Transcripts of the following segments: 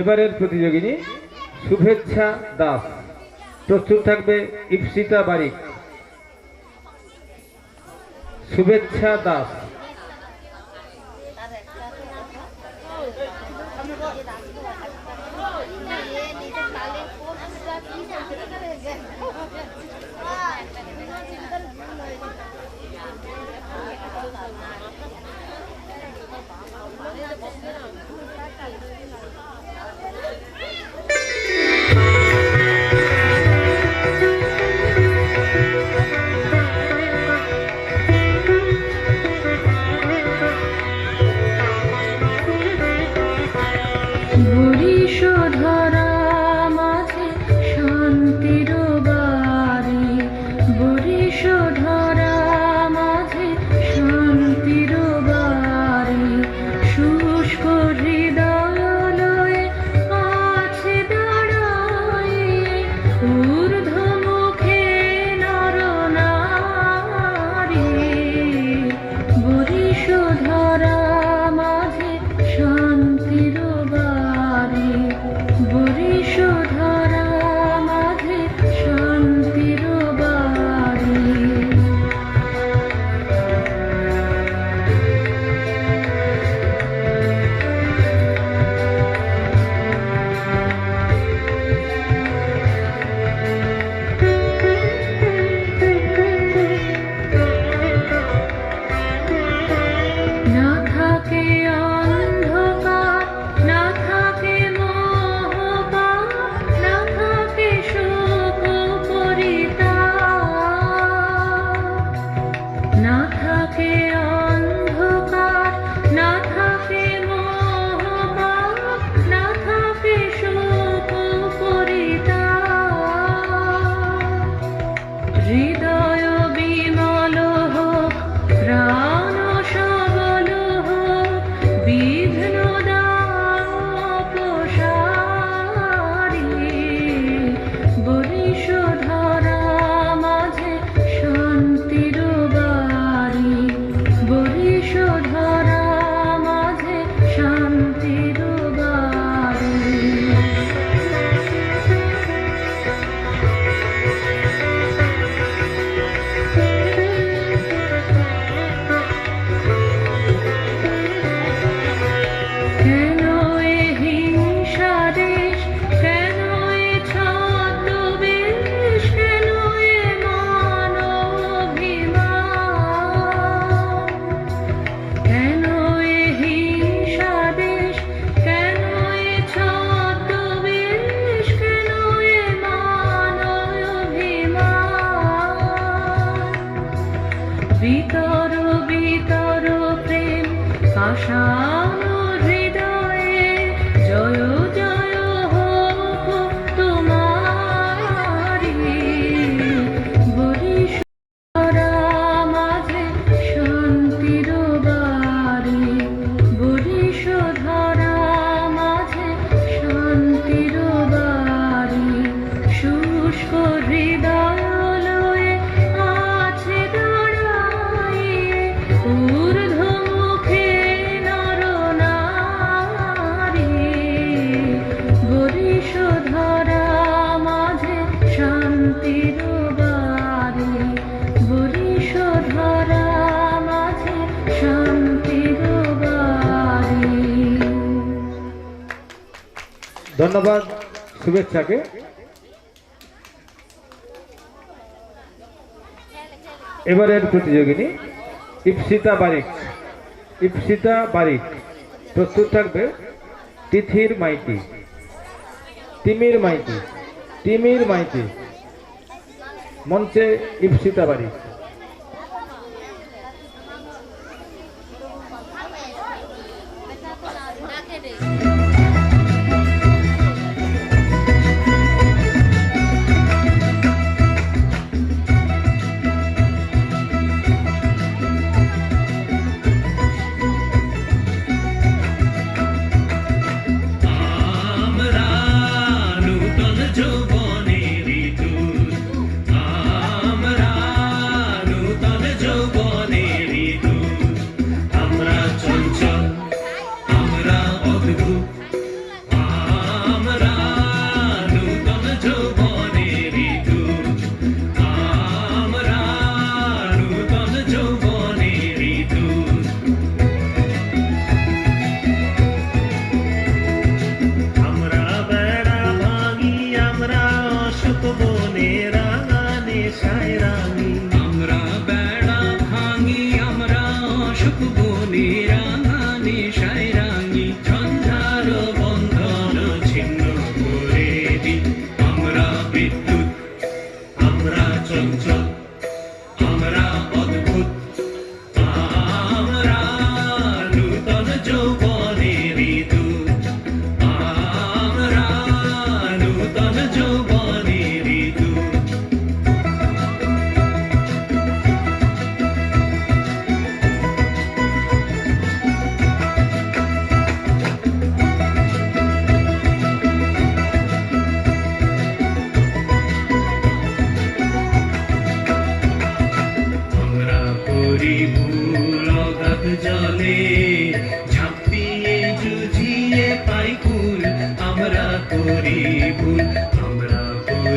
এবারের প্রতিযোগিনী শুভেচ্ছা দাস। প্রস্তুত থাকবে ইপসিতা বারিক। শুভেচ্ছা দাস। should ধন্যবাদ, শুভেচ্ছাকে। এবারের প্রতিযোগিনী, ইপসিতা বারিক। ইপসিতা বারিক, প্রস্তুত থাকবে তিথির মাইতি। তিমির মাইতি তিমির মাইতি। মঞ্চে ইপসিতা বারিক।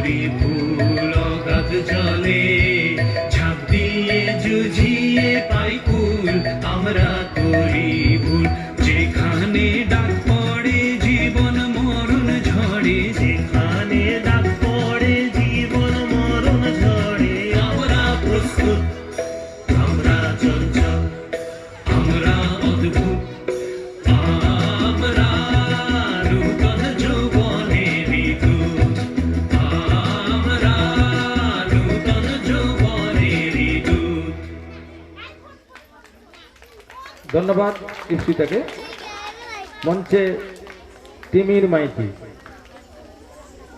করি ফুল কাজ জলে ছাপ দিয়ে জুঝিয়ে পাই ফুল, আমরা করি ভুল। যেখানে ডাক পড়ে, জীবন মরণ ঝড়ে যেখানে ডাক ধন্যবাদ ইপ্সিতাকে মঞ্চে তিমির মাইতি।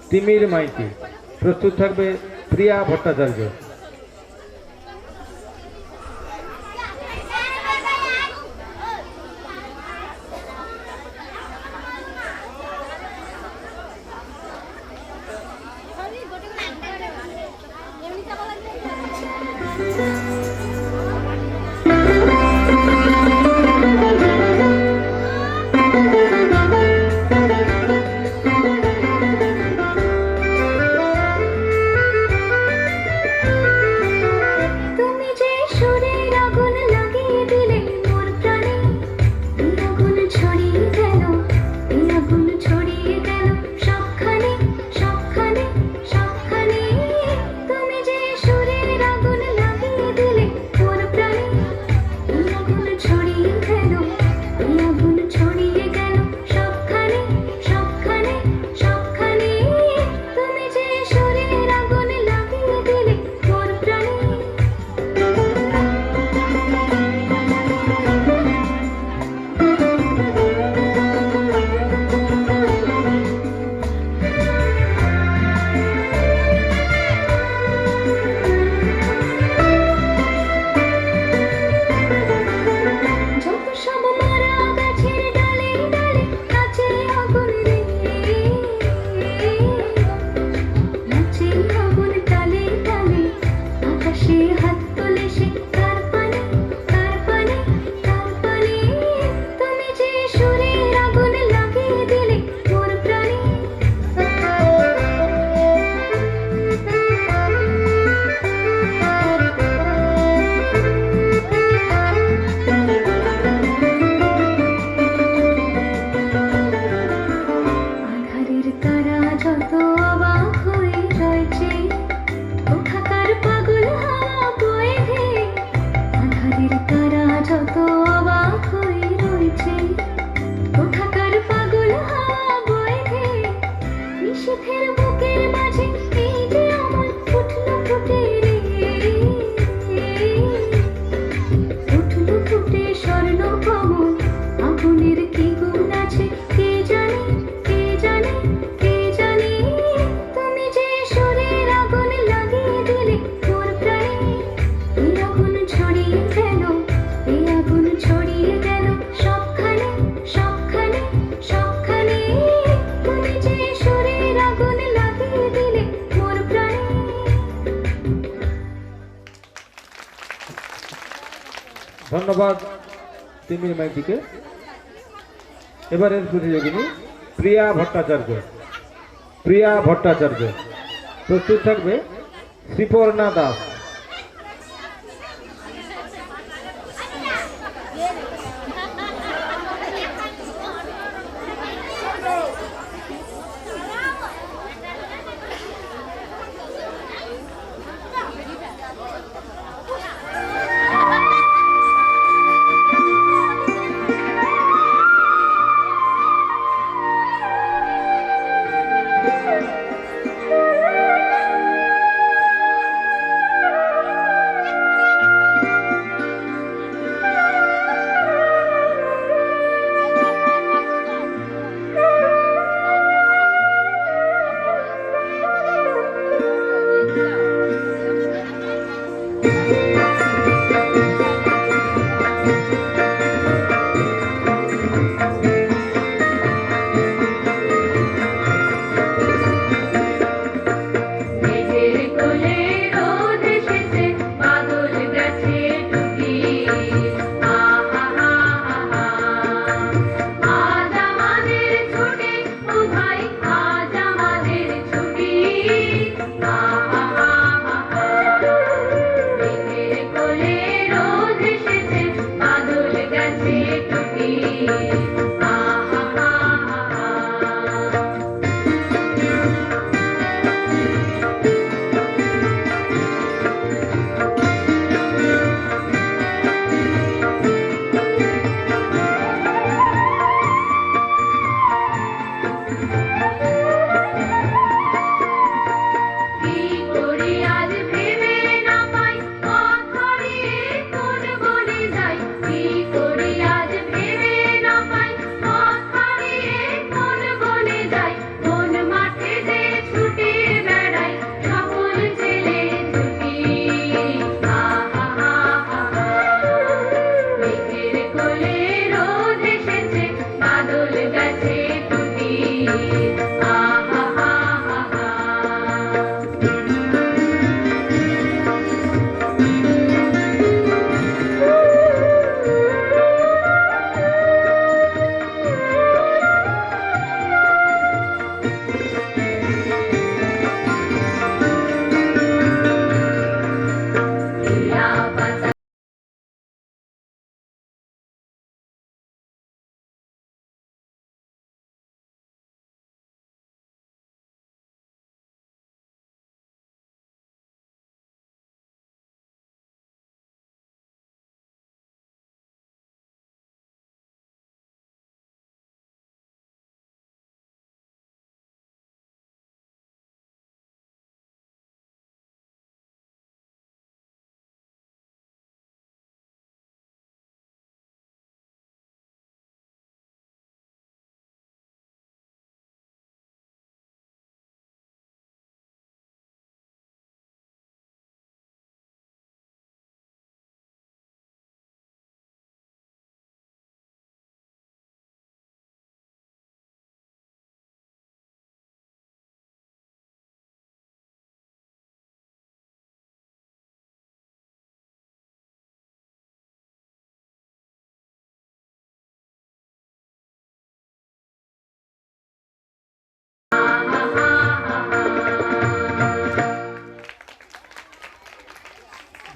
তিমির মাইতি। প্রস্তুত থাকবে প্রিয়া ভট্টাচার্য। ধন্যবাদ তিমির মাইতিকে। এবারের প্রতিযোগিনী প্রিয়া ভট্টাচার্য। প্রিয়া ভট্টাচার্য। প্রস্তুত থাকবে শ্রীপর্ণা দাস।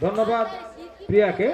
ধন্যবাদ প্রিয়াকে।